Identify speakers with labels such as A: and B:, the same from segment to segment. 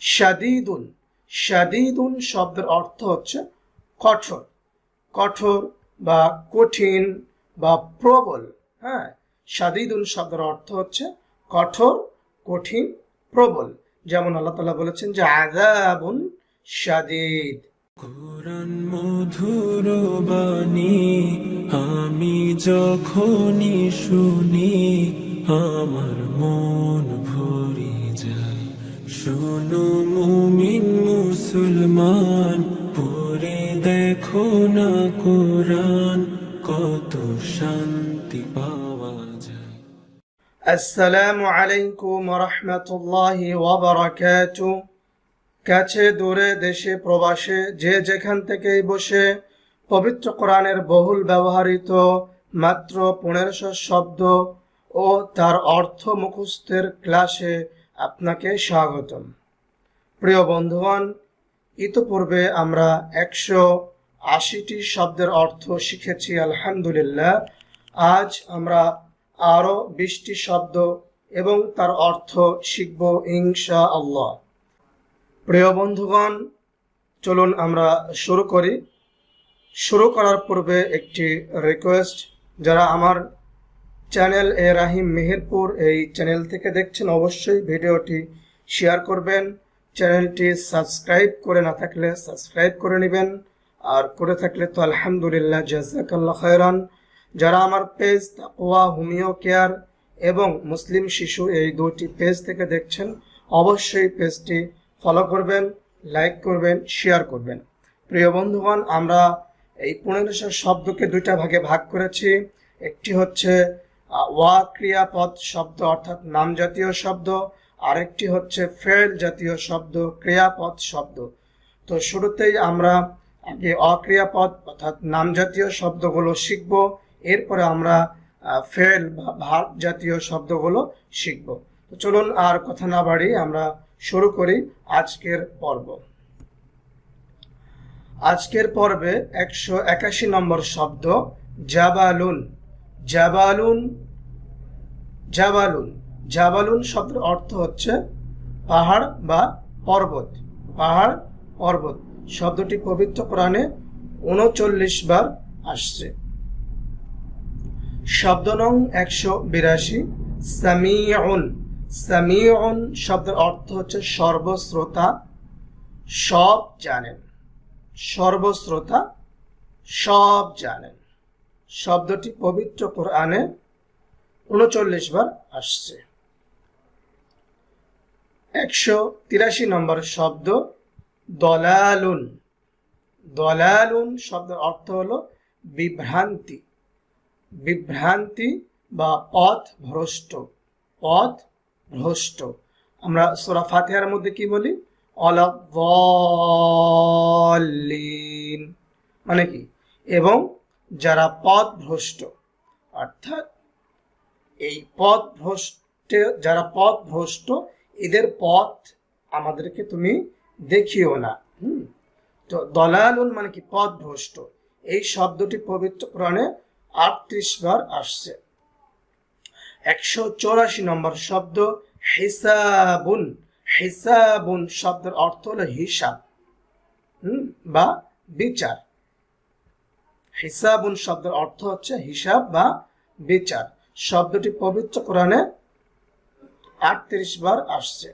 A: শাদিদুন। শাদিদুন শব্দের অর্থ হচ্ছে কঠোর। কঠোর বা কঠিন বা প্রবল। হ্যাঁ শাদিদুন শব্দের অর্থ হচ্ছে কঠোর, কঠিন, প্রবল। যেমন আল্লাহ তালা বলেছেন যে আজাবুন শাদিদ।
B: কোরআন মধুর বাণী, আমি যখনই শুনি, আমার মন ভরে যায়। শোনো মুসলমান পড়ে দেখো না কোরআন, কত শান্তি পাওয়া যায়।
A: আসসালামু আলাইকুম রহমতুল্লাহি ওয়াবারাকাতু। কাছে দূরে দেশে প্রবাসে যে যেখান থেকেই বসে, পবিত্র কোরআনের বহুল ব্যবহৃত মাত্র পনেরোশো শব্দ ও তার অর্থ মুখস্থের ক্লাসে আপনাকে স্বাগতম। প্রিয় বন্ধুগণ ইতোপূর্বে আমরা একশো আশিটি শব্দের অর্থ শিখেছি, আলহামদুলিল্লাহ। আজ আমরা আরও বিশটি শব্দ এবং তার অর্থ শিখব ইনশা আল্লাহ প্রিয় বন্ধুগণ, চলুন আমরা শুরু করি। শুরু করার পূর্বে একটি রিকোয়েস্ট যারা আমার চ্যানেল এ রাহিম মেহেরপুর এই চ্যানেল থেকে দেখছেন, অবশ্যই ভিডিওটি শেয়ার করবেন। চ্যানেলটি সাবস্ক্রাইব করে না থাকলে সাবস্ক্রাইব করে নেবেন। আর করে থাকলে তো আলহামদুলিল্লাহ, জাজাকাল্লাহ খয়রান। যারা আমার পেজ তাকওয়া, হোমিও কেয়ার এবং মুসলিম শিশু এই দুটি পেজ থেকে দেখছেন, অবশ্যই পেজটি ফলো করবেন, লাইক করবেন, শেয়ার করবেন। প্রিয় বন্ধুগণ, আমরা এই পনেরোশো শব্দকে দুইটা ভাগে ভাগ করেছি। একটি হচ্ছে ওয়া ক্রিয়াপদ শব্দ অর্থাৎ নাম জাতীয় শব্দ। আরেকটি হচ্ছে ফেল জাতীয় শব্দ, ক্রিয়াপদ শব্দ। তো শুরুতেই আমরা আগে অক্রিয়াপদ অর্থাৎ নাম জাতীয় শব্দগুলো শিখব, এরপরে আমরা ফেল বা ভাব জাতীয় শব্দগুলো শিখব। তো চলুন আর কথা না বাড়ি আমরা শুরু করি আজকের পর্ব। আজকের পর্বে একশো একাশি নম্বর শব্দ, জাবালুন। জাবালুন জাবালুন। জাবালুন শব্দের অর্থ হচ্ছে পাহাড় বা পর্বত। পাহাড়, পর্বত শব্দটি পবিত্র কোরআনে উনচল্লিশ বার আসছে। শব্দ নং একশো বিরাশি, সামিউন। সামিউন শব্দের অর্থ হচ্ছে সর্বশ্রোতা, সব জানেন। সর্বশ্রোতা, সব জানেন। শব্দটি পবিত্র কোরআনে উনচল্লিশ বার আসছে। একশো তিরাশি নম্বর শব্দ দলালুন। দলালুন শব্দের অর্থ হলো বিভ্রান্তি। বিভ্রান্তি বা পথ ভ্রষ্ট। পথ ভ্রষ্ট। আমরা সোরা ফাতেহার মধ্যে কি বলি? অলাদ্দাল্লিন মানে কি? এবং যারা পথ ভ্রষ্ট। অর্থাৎ এই পথ ভ্রষ্ট, যারা পথ ভ্রষ্ট এদের পথ আমাদেরকে তুমি দেখিও না। হুম? তো দলালুন মানে কি? পথ ভ্রষ্ট এই শব্দটি পবিত্র পুরাণে আটত্রিশ বার আসছে। একশো চৌরাশি নম্বর শব্দ হিসাবুন। হিসাবুন শব্দের অর্থ হলো হিসাব। হুম? বা বিচার। হিসাবুন শব্দের অর্থ হচ্ছে হিসাব বা বিচার। শব্দটি পবিত্র কোরআনে আটত্রিশ বার আসছে।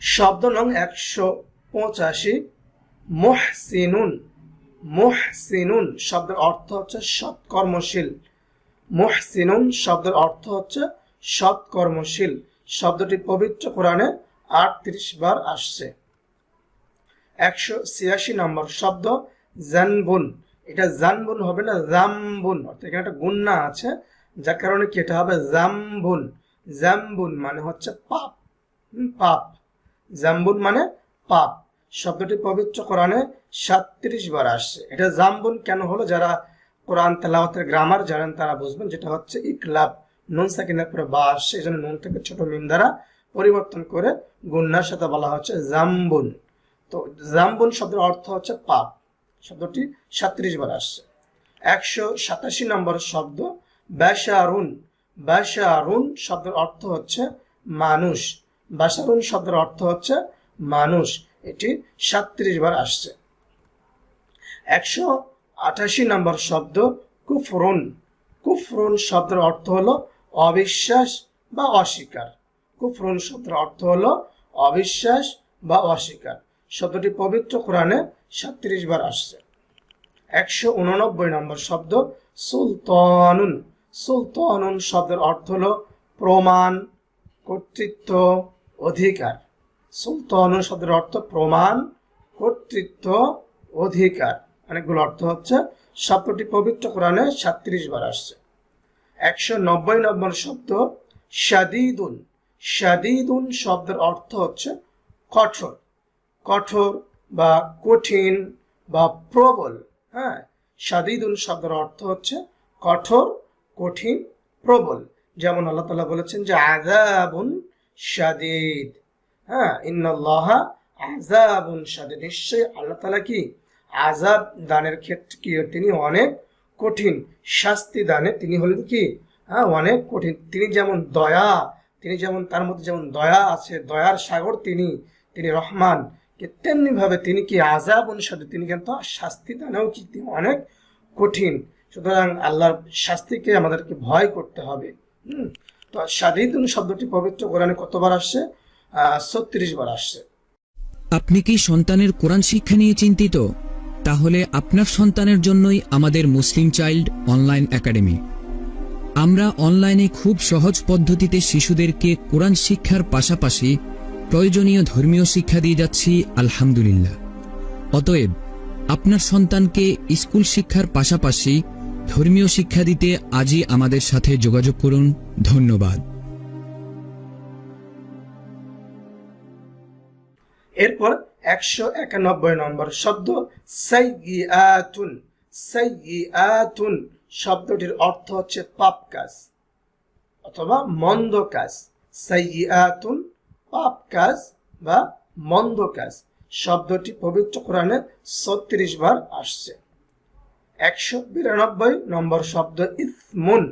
A: শব্দ নং একশো পঁচাশি, মুহসিনুন মুহসিনুন শব্দের অর্থ হচ্ছে সৎকর্মশীল। মুহসিনুন শব্দের অর্থ হচ্ছে সৎকর্মশীল। শব্দটি পবিত্র কোরআনে আটত্রিশ বার আসছে। একশো ছিয়াশি নম্বর শব্দ জানবুন। এটা জানবুন হবে না, জামবুন। অর্থাৎ এখানে একটা গুন্না আছে, যার কারণে কি এটা হবে? জামবুন। জামবুন মানে হচ্ছে পাপ। পাপ। জাম্বুন মানে পাপ। শব্দটি পবিত্র কোরআনে সাতত্রিশ বার আসছে। এটা জাম্বুন কেন হলো? যারা কোরআন তেলাওয়াতের গ্রামার জানেন, তারা বুঝবেন যেটা হচ্ছে ইকলাব। নুন সাকিনের পরে বা আসছে, এই জন্য নুন থেকে ছোট মিম দ্বারা পরিবর্তন করে গুন্নার সাথে বলা হচ্ছে জাম্বুন তো জাম্বুন শব্দের অর্থ হচ্ছে পাপ। শব্দটি সাতত্রিশ বার আসছে। একশো সাতাশি নম্বর শব্দ ব্যাসারুন ব্যাসারুন শব্দের অর্থ হচ্ছে মানুষ। বাসারুন শব্দের অর্থ হচ্ছে মানুষ। এটি সাত্রিশ বার আসছে। একশো আঠাশি নম্বর শব্দ কুফরুন। কুফরুন শব্দের অর্থ হলো অবিশ্বাস বা অস্বীকার। কুফরুন শব্দের অর্থ হলো অবিশ্বাস বা অস্বীকার। শব্দটি পবিত্র কোরআনে সাত্রিশ বার আসছে। একশো উননব্বই নম্বর শব্দ সুলতানুন। সুলতানুন শব্দের অর্থ হলো প্রমাণ, কর্তৃত্ব, অধিকার। সুলতানুন শব্দের অর্থ প্রমাণ, কর্তৃত্ব, অধিকার। অনেকগুলো অর্থ হচ্ছে, শব্দটি পবিত্র কোরআনে সাত্রিশ বার আসছে। একশো নব্বই নম্বর শব্দ সাদিদুন সাদিদুন শব্দের অর্থ হচ্ছে কঠোর। কঠোর বা কঠিন বা প্রবল। হ্যাঁ সাদিদুন শব্দের অর্থ হচ্ছে কঠোর কঠিন, প্রবল। যেমন আল্লাহ তালা বলেছেন যে আজাবুন শাদিদ। হ্যাঁ ইন্নাল্লাহা আজাবুন শাদিদ। নিশ্চয়ই আল্লাহ তালা কি? আজাব দানের ক্ষেত্রে কি? তিনি অনেক কঠিন। শাস্তি দানে তিনি হলেন কি? হ্যাঁ অনেক কঠিন। তিনি যেমন দয়া, তিনি যেমন তার মধ্যে যেমন দয়া আছে, দয়ার সাগর তিনি তিনি রহমান। তেমনি ভাবে তিনি কি আজাব অনুসারে তিনি কিন্তু শাস্তি দানেও কি? অনেক কঠিন। সুতরাং আল্লাহর শাস্তিকে আমাদেরকে ভয় করতে হবে। তো সাদিদুন শব্দটি পবিত্র কোরআনে কতবার আসছে? ছত্রিশ বার আসছে।
C: আপনি কি সন্তানের কোরআন শিক্ষা নিয়ে চিন্তিত? তাহলে আপনার সন্তানের জন্যই আমাদের মুসলিম চাইল্ড অনলাইন একাডেমি। আমরা অনলাইনে খুব সহজ পদ্ধতিতে শিশুদেরকে কোরআন শিক্ষার পাশাপাশি প্রয়োজনীয় ধর্মীয় শিক্ষা দিয়ে যাচ্ছি, আলহামদুলিল্লাহ। অতএব, আপনার সন্তানকে স্কুল শিক্ষার পাশাপাশি ধর্মীয় শিক্ষা দিতে আজই আমাদের সাথে যোগাযোগ করুন। ধন্যবাদ।
A: এরপর একশো একানব্বই নম্বর শব্দ সাইয়িআতুন সাইয়িআতুন শব্দটির অর্থ হচ্ছে পাপ কাজ অথবা মন্দ কাজ। সাইয়িআতুন পাপ কাজ বা মন্দ কাজ। শব্দটি পবিত্র কোরআনে ছত্রিশ বার আসছে। একশো বিরানব্বই নম্বর শব্দ ইসমুন।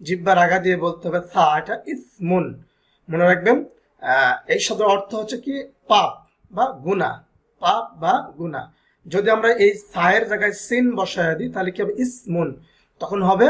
A: জিব্বার আগা দিয়ে বলতে হবে থা এটা ইসমুন। মনে রাখবেন এই শব্দের অর্থ হচ্ছে কি, পাপ বা গুনা পাপ বা গুনা যদি আমরা এই সায়ের জায়গায় সিন বসায় দিই, তাহলে কি হবে? ইসমুন। তখন হবে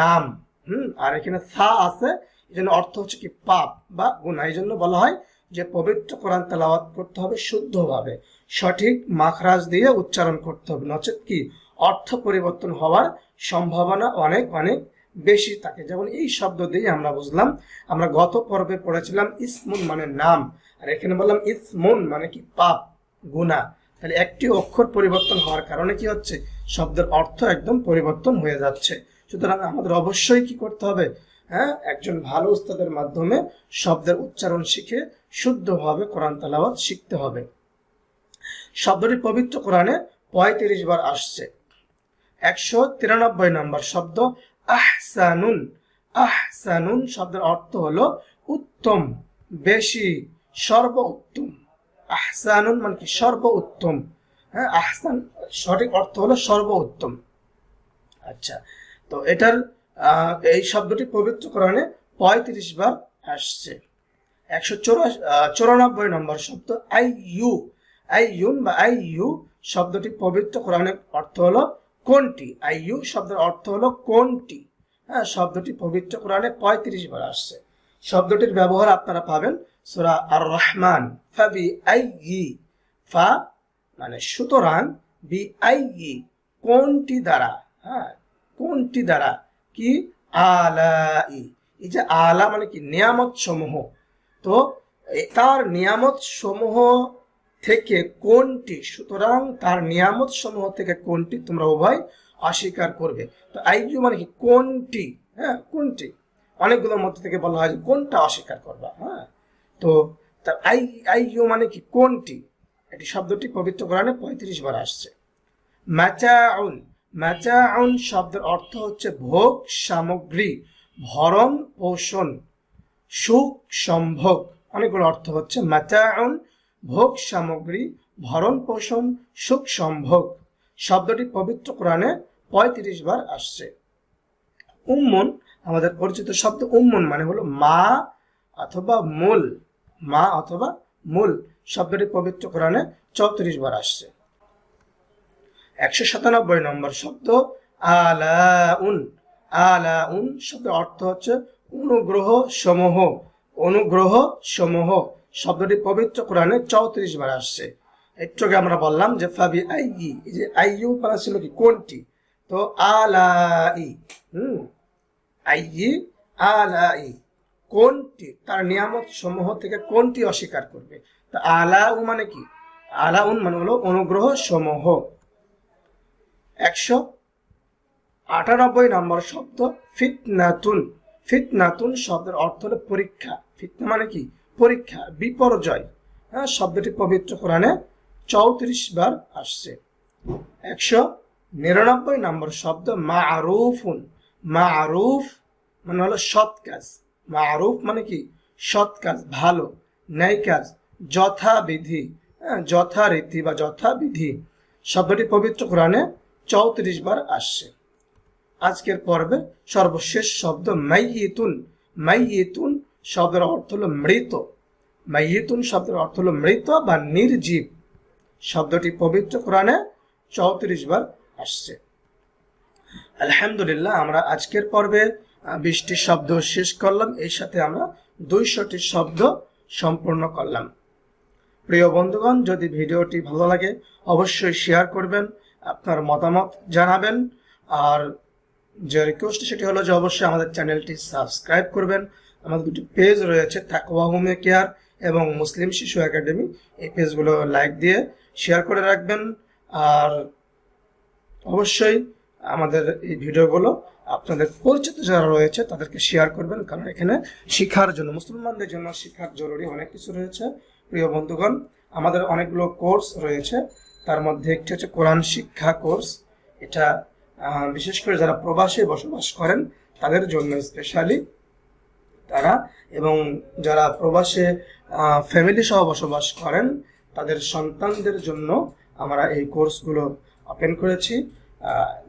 A: নাম। হুম, আর এখানে সা আছে, এই জন্য অর্থ হচ্ছে কি, পাপ বা গুনা এই জন্য বলা হয় যে পবিত্র কোরআন তেলাওয়াত করতে হবে শুদ্ধভাবে। সঠিক মাখরাজ দিয়ে উচ্চারণ করতে হবে। নচেত কি? অর্থ পরিবর্তন হওয়ার সম্ভাবনা অনেক অনেক বেশি থাকে। যেমন এই শব্দ দিয়ে আমরা বুঝলাম, আমরা গত পর্বে পড়েছিলাম ইসমুন মানে নাম, আর এখানে বললাম ইসমুন মানে কি পাপ, গুনাহ। তাহলে একটি অক্ষর পরিবর্তন হওয়ার কারণে কি হচ্ছে? শব্দের অর্থ একদম পরিবর্তন হয়ে যাচ্ছে। সুতরাং আমাদের অবশ্যই কি করতে হবে? হ্যাঁ একজন ভালো উস্তাদের মাধ্যমে শব্দের উচ্চারণ শিখে শুদ্ধভাবে কোরআন তালাওয়াত শিখতে হবে। শব্দটি পবিত্র কোরআনে পঁয়ত্রিশ বার আসছে। একশো তিরানব্বই নম্বর শব্দ আহসানুন। আহসানুন শব্দের অর্থ হলো উত্তম, বেশি সর্ব উত্তম আহসানুন মানে কি? সর্ব উত্তম হ্যাঁ আহসান সঠিক অর্থ হলো সর্ব উত্তম আচ্ছা তো এটার এই শব্দটি পবিত্র কোরআনে পঁয়ত্রিশ বার আসছে। একশো চৌরানব্বই নম্বর শব্দ আই ইউ আই ইউন বা আই ইউ শব্দটি পবিত্র কোরআনের অর্থ হলো কোনটি? আই ইউ শব্দের অর্থ হলো কোনটি? হ্যাঁ শব্দটি পবিত্র কোরআনে পঁয়ত্রিশ বার আসছে। শব্দটির ব্যবহার আপনারা পাবেন সুরা আর রহমান আই ফা মানে সুতরাং বি আই কোনটি দ্বারা? হ্যাঁ কোনটি দ্বারা? কি? আলা ই এই যে আলা মানে কি? নিয়ামত সমূহ তো তার নিয়ামত সমূহ থেকে কোনটি, সুতরাং তার নিয়ামত সমূহ থেকে কোনটি তোমরা উভয় অস্বীকার করবে। তো আইজু মানে কি, কোনটি হ্যাঁ কোনটি? অনেকগুলোর মধ্যে থেকে বলা হয় যে কোনটা অস্বীকার করবা হ্যাঁ। তো তা আই আইয়ু মানে কি, কোনটি? এটি শব্দটি পবিত্র কোরআনে পঁয়ত্রিশ বার আসছে। ম্যাচাউন ম্যাচাউন শব্দের অর্থ হচ্ছে ভোগ, সামগ্রী, ভরণ, পোষণ, সুখ, সম্ভোগ। অনেকগুলো অর্থ হচ্ছে ম্যাচাউন ভোগ সামগ্রী, ভরণ পোষণ, সুখ সম্ভোগ। শব্দটি পবিত্র কোরআনে পঁয়ত্রিশ বার আসছে। উম্মন, আমাদের পরিচিত শব্দ উম্মন মানে হলো মা অথবা মূল। মা অথবা মূল। শব্দটি পবিত্র কোরআনে চৌত্রিশ বার আসছে। একশো সাতানব্বই নম্বর শব্দ আলাউন। আলাউন শব্দের অর্থ হচ্ছে অনুগ্রহ সমূহ। অনুগ্রহ সমূহ। শব্দটি পবিত্র কোরআনে চৌত্রিশ বার আসছে। একটু আগে আমরা বললাম যে ফাবি আই এই যে আইউ পারা ছিল কি, কোনটি? তো আলাই হুম, আই আলাই কোনটি? তার নিয়ামত সমূহ থেকে কোনটি অস্বীকার করবে? তা আলাউ মানে কি? আলাউন মানে হলো অনুগ্রহ সমূহ। একশো আটানব্বই নম্বর শব্দ ফিতনাতুন। ফিতনাতুন শব্দের অর্থ হলো পরীক্ষা। ফিতনা মানে কি? পরীক্ষা বিপর্যয়। হ্যাঁ শব্দটি পবিত্র কোরআনে চৌত্রিশ বার আসছে। একশো নিরানব্বই নম্বর শব্দ মা আরুফুন মা আরুফ মানে হলো সৎ কাজ। মা আরুফ মানে কি? সৎ কাজ ভালো। ন্যায় কাজ যথাবিধি। হ্যাঁ, যথারীতি বা যথাবিধি। শব্দটি পবিত্র কোরআনে চৌত্রিশ বার আসছে। আজকের পর্বে সর্বশেষ শব্দ মাইয়েতুন। মাইয়েতুন শব্দের অর্থ হলো মৃত। মাইয়েতুন শব্দের অর্থ হলো মৃত বা নির্জীব। শব্দটি পবিত্র কোরআনে চৌত্রিশ বার আসছে। আলহামদুলিল্লাহ, আমরা আজকের পর্বে বিশটি শব্দ শেষ করলাম। এর সাথে আমরা দুইশটি শব্দ সম্পূর্ণ করলাম। প্রিয় বন্ধুগণ, যদি ভিডিওটি ভালো লাগে, অবশ্যই শেয়ার করবেন, আপনার মতামত জানাবেন। আর যে রিকোয়েস্ট সেটি হলো যে, অবশ্যই আমাদের চ্যানেলটি সাবস্ক্রাইব করবেন। আমাদের দুটি পেজ রয়েছে তাকওয়া হোমে কেয়ার এবং মুসলিম শিশু একাডেমি এই পেজগুলো লাইক দিয়ে শেয়ার করে রাখবেন। আর অবশ্যই আমাদের এই ভিডিওগুলো আপনাদের পরিচিত যারা রয়েছে, তাদেরকে শেয়ার করবেন। কারণ এখানে শিক্ষার জন্য, মুসলমানদের জন্য শিক্ষার জরুরি অনেক কিছু রয়েছে। প্রিয় বন্ধুগণ, আমাদের অনেকগুলো কোর্স রয়েছে। তার মধ্যে একটি হচ্ছে কোরআন শিক্ষা কোর্স এটা বিশেষ করে যারা প্রবাসে বসবাস করেন, তাদের জন্য স্পেশালি তারা এবং যারা প্রবাসে ফ্যামিলি সহ বসবাস করেন, তাদের সন্তানদের জন্য আমরা এই কোর্সগুলো ওপেন করেছি।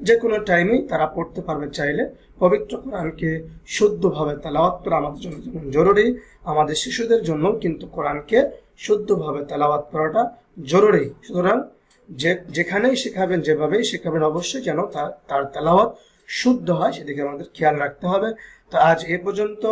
A: যে কোনো টাইমেই তারা পড়তে পারবে চাইলে। পবিত্র কোরআনকে শুদ্ধভাবে তেলাওয়াত করা আমাদের জন্য যেমন জরুরি, আমাদের শিশুদের জন্য কিন্তু কোরআনকে শুদ্ধভাবে তেলাওয়াত করাটা জরুরি। সুতরাং যে, যেখানেই শেখাবেন, যেভাবেই শেখাবেন, অবশ্যই যেন তার তার তেলাওয়াত শুদ্ধ হয়, সেদিকে আমাদের খেয়াল রাখতে হবে। তো আজ এ পর্যন্ত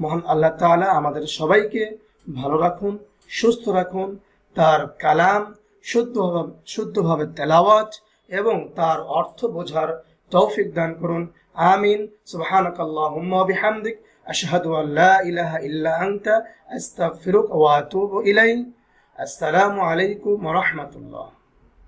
A: মহান আল্লাহ তাআলা আমাদের সবাইকে ভালো রাখুন, সুস্থ রাখুন। তার কালাম শুদ্ধভাবে শুদ্ধভাবে তেলাওয়াত এবং তার অর্থ বোঝার তৌফিক দান করুন। আমিন। সুবহানাক আল্লাহুম্মা ওয়া বিহামদিক। আশহাদু আল লা ইলাহা ইল্লা আনতা। আস্তাগফিরুক ওয়া আতুবু আসসালামু আলাইকুম ওয়া রাহমাতুল্লাহ।